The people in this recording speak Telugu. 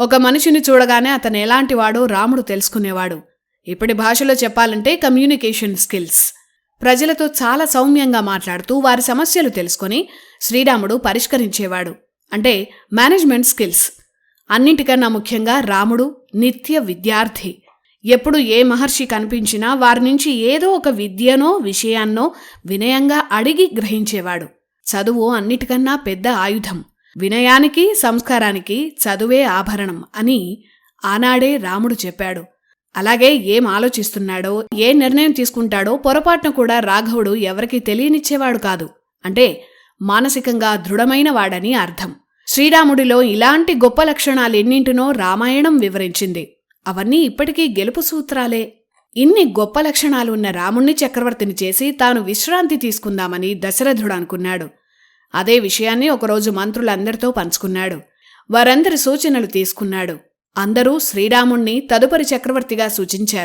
ఒక మనిషిని చూడగానే అతను ఎలాంటివాడో రాముడు తెలుసుకునేవాడు. ఇప్పటి భాషలో చెప్పాలంటే కమ్యూనికేషన్ స్కిల్స్. ప్రజలతో చాలా సౌమ్యంగా మాట్లాడుతూ వారి సమస్యలు తెలుసుకొని శ్రీరాముడు పరిష్కరించేవాడు. అంటే మేనేజ్మెంట్ స్కిల్స్. అన్నింటికన్నా ముఖ్యంగా రాముడు నిత్య విద్యార్థి. ఎప్పుడు ఏ మహర్షి కనిపించినా వారి నుంచి ఏదో ఒక విద్యనో విషయాన్నో వినయంగా అడిగి గ్రహించేవాడు. చదువు అన్నిటికన్నా పెద్ద ఆయుధం. వినయానికి సంస్కారానికి చదువే ఆభరణం అని ఆనాడే రాముడు చెప్పాడు. అలాగే ఏం ఆలోచిస్తున్నాడో ఏ నిర్ణయం తీసుకుంటాడో పొరపాటున కూడా రాఘవుడు ఎవరికీ తెలియనిచ్చేవాడు కాదు. అంటే మానసికంగా దృఢమైన వాడని అర్థం. శ్రీరాముడిలో ఇలాంటి గొప్ప లక్షణాలెన్నింటినో రామాయణం వివరించింది. అవన్నీ ఇప్పటికీ గెలుపు సూత్రాలే. ఇన్ని గొప్ప లక్షణాలు ఉన్న రాముణ్ణి చక్రవర్తిని చేసి తాను విశ్రాంతి తీసుకుందామని దశరథుడు అనుకున్నాడు. అదే విషయాన్ని ఒకరోజు మంత్రులందరితో పంచుకున్నాడు. వారందరి సూచనలు తీసుకున్నాడు. అందరూ శ్రీరాముణ్ణి తదుపరి చక్రవర్తిగా సూచించారు.